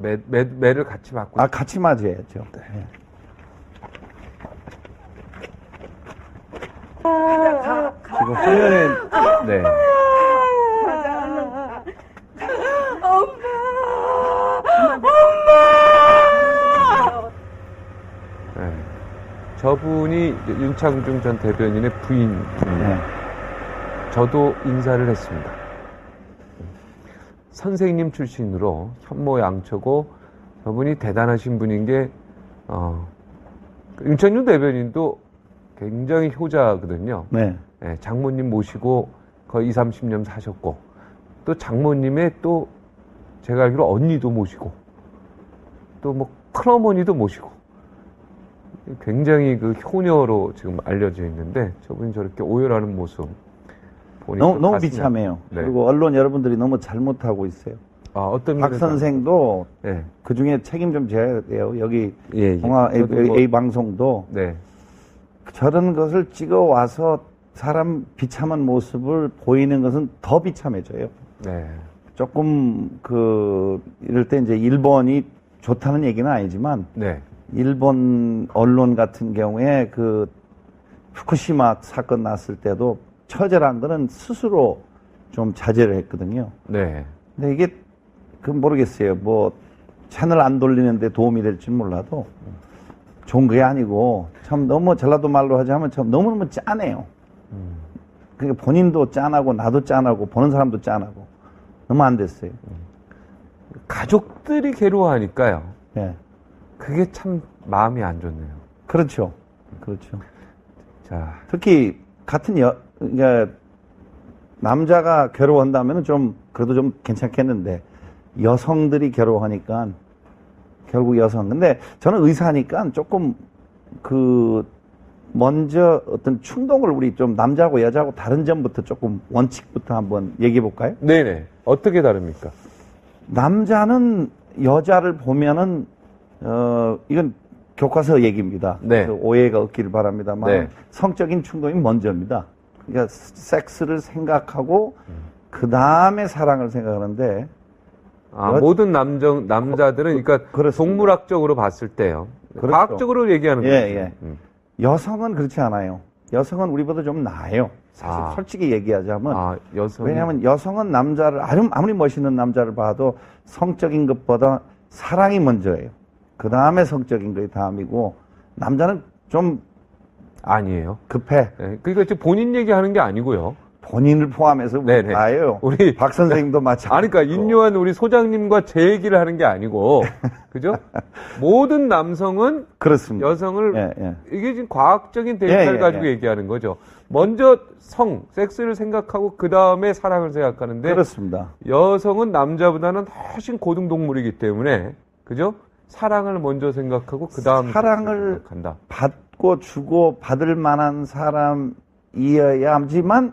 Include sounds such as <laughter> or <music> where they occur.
매, 매, 매를 같이 받고 아, 같이 맞아야죠. 네. 지금 화면에 네. 네. 저분이 윤창중 전 대변인의 부인입니다. 네. 저도 인사를 했습니다. 선생님 출신으로 현모양처고 저분이 대단하신 분인 게 어, 윤창중 대변인도 굉장히 효자거든요. 네. 예, 장모님 모시고 거의 2, 30년 사셨고 또 장모님의 또 제가 알기로 언니도 모시고 또 뭐 큰어머니도 모시고 굉장히 그 효녀로 지금 알려져 있는데 저분이 저렇게 오열하는 모습 보니까 너무, 너무 가슴이 비참해요. 네. 그리고 언론 여러분들이 너무 잘못하고 있어요. 아, 어떤 박 선생도 예, 그 중에 책임 좀 져야 돼요. 여기 예, 예. 동아 A, 뭐- A 방송도 네, 저런 것을 찍어 와서 사람 비참한 모습을 보이는 것은 더 비참해져요. 네, 조금 그 이럴 때 이제 일본이 좋다는 얘기는 아니지만 네, 일본 언론 같은 경우에 그 후쿠시마 사건 났을 때도 처절한 거는 스스로 좀 자제를 했거든요. 네, 근데 이게 그 모르겠어요. 뭐 채널 안 돌리는데 도움이 될지 몰라도 좋은 게 아니고 참 너무 전라도 말로 하자면 참 너무너무 짠해요. 그러니까 본인도 짠하고 나도 짠하고 보는 사람도 짠하고 너무 안 됐어요. 가족들이 괴로워하니까요. 예. 그게 참 마음이 안 좋네요. 그렇죠. 그렇죠. 자, 특히 같은 여, 그러니까 남자가 괴로워한다면 좀 그래도 좀 괜찮겠는데 여성들이 괴로워하니까 결국 여성. 근데 저는 의사니까 조금 그 먼저 어떤 충동을 우리 좀 남자하고 여자하고 다른 점부터 조금 원칙부터 한번 얘기해 볼까요? 네네. 어떻게 다릅니까? 남자는 여자를 보면은 어 이건 교과서 얘기입니다. 네. 그 오해가 없기를 바랍니다만 네. 성적인 충동이 먼저입니다. 그러니까 섹스를 생각하고 그 다음에 사랑을 생각하는데 아, 여- 모든 남정, 남자들은, 그러니까, 그렇습니다. 동물학적으로 봤을 때요. 그렇죠. 과학적으로 얘기하는 예, 거죠. 예. 음. 여성은 그렇지 않아요. 여성은 우리보다 좀 나아요. 사실 아. 솔직히 얘기하자면 아, 여성. 왜냐하면 여성은 남자를 아무리 멋있는 남자를 봐도 성적인 것보다 사랑이 먼저예요. 그 다음에 성적인 것이 다음이고 남자는 좀 아니에요. 급해. 예, 그러니까 지금 본인 얘기하는 게 아니고요. 본인을 포함해서 네네. 다예요. 우리 박 선생님도 <laughs> 마찬가지. 아니, 그러니까 인요한 우리 소장님과 제 얘기를 하는 게 아니고, <laughs> 그죠? 모든 남성은 그렇습니다. 여성을 예, 예. 이게 지금 과학적인 데이터를 예, 예, 가지고 예. 얘기하는 거죠. 먼저 성, 섹스를 생각하고 그 다음에 사랑을 생각하는데 그렇습니다. 여성은 남자보다는 훨씬 고등 동물이기 때문에 그죠? 사랑을 먼저 생각하고 그 다음 사랑을 간다. 받고 주고 받을 만한 사람이어야 하지만